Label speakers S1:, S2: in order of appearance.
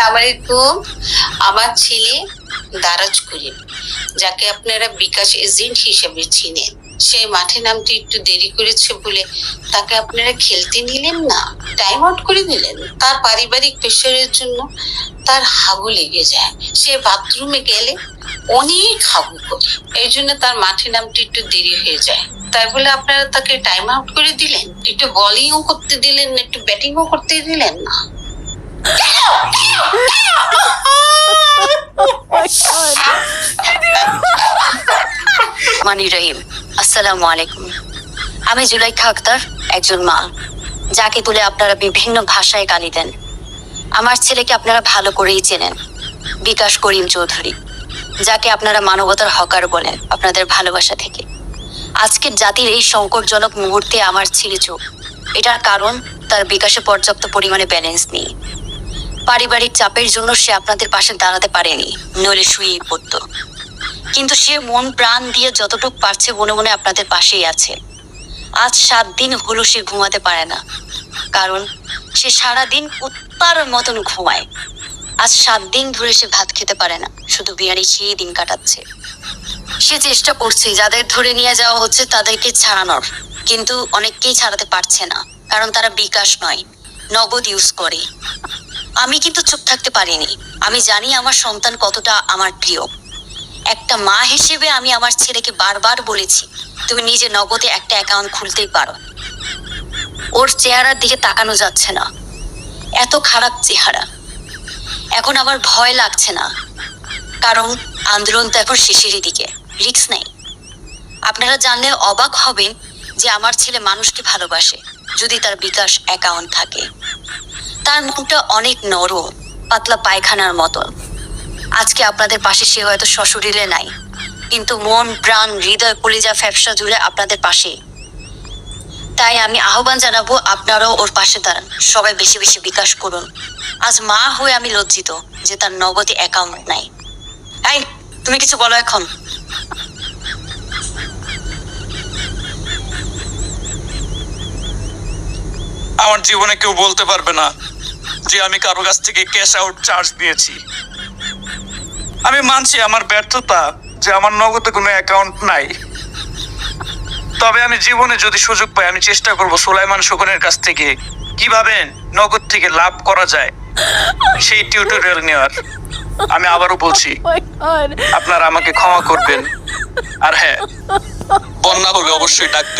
S1: আসসালামু আলাইকুম আমার ছেলে দারাজ করিম যাকে আপনারা বিকাশ এজেন্ট হিসেবে চিনেন। সেই মাঠে নামতে একটু দেরি করেছে বলে তাকে আপনারা খেলতে নিলেন না? টাইম আউট করে দিলেন। তার পারিবারিক প্রেশারের জন্য তার হাগু লেগে যায়। সে বাথরুমে গেলে অনেক হাগু করে। এই জন্য তার মাঠে নামতে একটু দেরি হয়ে যায়। তাই বলে আপনারা তাকে টাইম আউট করে দিলেন? একটু বলিংও করতে দিলেন একটু ব্যাটিংও করতে দিলেন না?
S2: মানি রহিম, আসসালামু আলাইকুম। আমি জুলাইখা আক্তার, একজন মা, যাকে তুলে আপনারা বিভিন্ন ভাষায় গালি দেন। আমার ছেলেকে আপনারা ভালো করেই চেনেন, বিকাশ করিম চৌধুরী, যাকে আপনারা মানবতার হকার বলেন আপনাদের ভালোবাসা থেকে। আজকের জাতির এই সংকটজনক মুহূর্তে আমার ছেলে চোখ। এটার কারণ, তার বিকাশে পর্যাপ্ত পরিমাণে ব্যালেন্স নেই। পারিবারিক চাপের জন্য সে আপনাদের পাশে দাঁড়াতে পারেনি। নইলে শুয়েই পড়তো। কিন্তু সে মন প্রাণ দিয়ে যতটুকু পারছে মনে মনে আপনাদের পাশেই আছে। আজ সাত দিন হলো সে ঘুমাতে পারে না। কারণ সে সারাদিন উত্তার মতন ঘুমায়। আজ সাত দিন ধরে সে ভাত খেতে পারে না। শুধু বিয়ারি খেয়ে দিন কাটাচ্ছে। সে চেষ্টা করছে, যাদের ধরে নিয়ে যাওয়া হচ্ছে তাদেরকে ছাড়ানোর। কিন্তু অনেককেই ছাড়াতে পারছে না। কারণ তারা বিকাশ নয়, নগদ ইউজ করে। আমি কিন্তু চুপ থাকতে পারিনি। আমি জানি আমার সন্তান কতটা আমার প্রিয়। একটা মা হিসেবে আমি আমার ছেলেকে বারবার বলেছি, তুমি নিজে নগদে একটা অ্যাকাউন্ট খুলতেই পারো। ওর চেহারার দিকে তাকানো যাচ্ছে না। এত খারাপ চেহারা। এখন আমার ভয় লাগছে না। কারণ আন্দোলন তো এখন শেষেরই দিকে। রিক্স নেই। আপনারা জানলে অবাক হবেন যে আমার ছেলে মানুষকে ভালোবাসে, যদি তার বিকাশ অ্যাকাউন্ট থাকে। তার মনটা অনেক নরম, পাতলা পায়খানার মতো আজকে আপনাদের পাশে সে হয়তো শ্বশুরিলে নাই, কিন্তু মন, প্রাণ, হৃদয়, কলিজা, ফ্যাপসা জুড়ে আপনাদের পাশে। তাই আমি আহ্বান জানাব আপনারাও ওর পাশে দাঁড়ান, সবাই বেশি বেশি বিকাশ করুন। আজ মা হয়ে আমি লজ্জিত যে তার নগদে অ্যাকাউন্ট নাই। তুমি কিছু বলো এখন।
S3: আমার জীবনে কেউ বলতে পারবে না যে আমি কারও কাছ থেকে ক্যাশ আউট চার্জ দিয়েছি আমি মানছি আমার ব্যর্থতা যে আমার নগদে কোনো অ্যাকাউন্ট নাই। তবে আমি জীবনে যদি সুযোগ পাই আমি চেষ্টা করব সুলাইমান শকুনের কাছ থেকে কীভাবে নগদ থেকে লাভ করা যায় সেই টিউটোরিয়াল নেওয়ার। আমি আবারও বলছি
S4: my
S3: আপনারা আমাকে ক্ষমা করবেন। আর হ্যাঁ বন্যা হবে অবশ্যই ডাক দেবে